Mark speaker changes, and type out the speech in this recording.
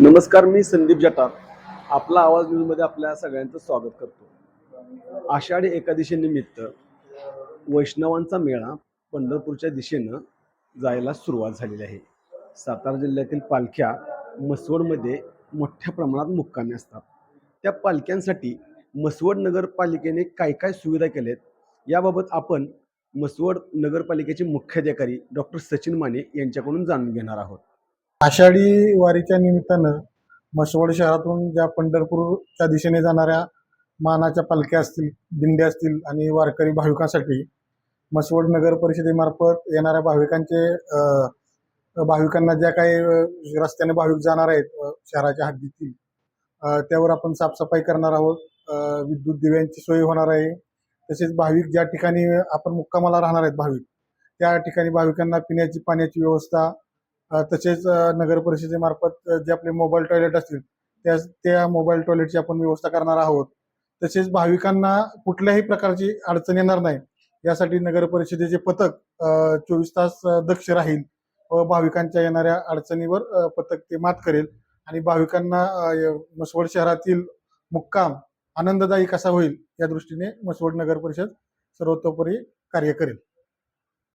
Speaker 1: नमस्कार मी संदीप जटार. आपला आवाज न्यूजमध्ये आपल्या सगळ्यांचं स्वागत करतो. आषाढी एकादशी निमित्त वैष्णवांचा मेळा पंढरपूरच्या दिशेनं जायला सुरुवात झालेली आहे. सातारा जिल्ह्यातील पालख्या मसवडमध्ये मोठ्या प्रमाणात मुक्कामी असतात. त्या पालख्यांसाठी मसवड नगरपालिकेने काय काय सुविधा केल्या आहेत याबाबत आपण मसवड नगरपालिकेचे मुख्याधिकारी डॉक्टर सचिन माने यांच्याकडून जाणून घेणार आहोत.
Speaker 2: आषाढी वारीच्या निमित्तानं म्हसवड शहरातून ज्या पंढरपूरच्या दिशेने जाणाऱ्या मानाच्या पालख्या असतील दिंड्या असतील आणि वारकरी भाविकांसाठी म्हसवड नगर परिषदेमार्फत येणाऱ्या भाविकांचे भाविकांना ज्या काही रस्त्याने भाविक जाणार आहेत शहराच्या हद्दीतील त्यावर आपण साफसफाई करणार आहोत. विद्युत दिव्यांची सोय होणार आहे. तसेच भाविक ज्या ठिकाणी आपण मुक्कामाला राहणार आहेत भाविक त्या ठिकाणी भाविकांना पिण्याची पाण्याची व्यवस्था तसेच नगर परिषदेमार्फत जे आपले मोबाईल टॉयलेट असतील त्या त्या मोबाईल टॉयलेटची आपण व्यवस्था करणार आहोत. तसेच भाविकांना कुठल्याही प्रकारची अडचण येणार नाही. यासाठी नगर परिषदेचे पथक चोवीस तास दक्ष राहील व भाविकांच्या येणाऱ्या अडचणीवर पथक ते मात करेल. आणि भाविकांना मसवड म्हसवड शहरातील मुक्काम आनंददायी कसा होईल या दृष्टीने मसवड नगर परिषद सर्वतोपरी कार्य करेल.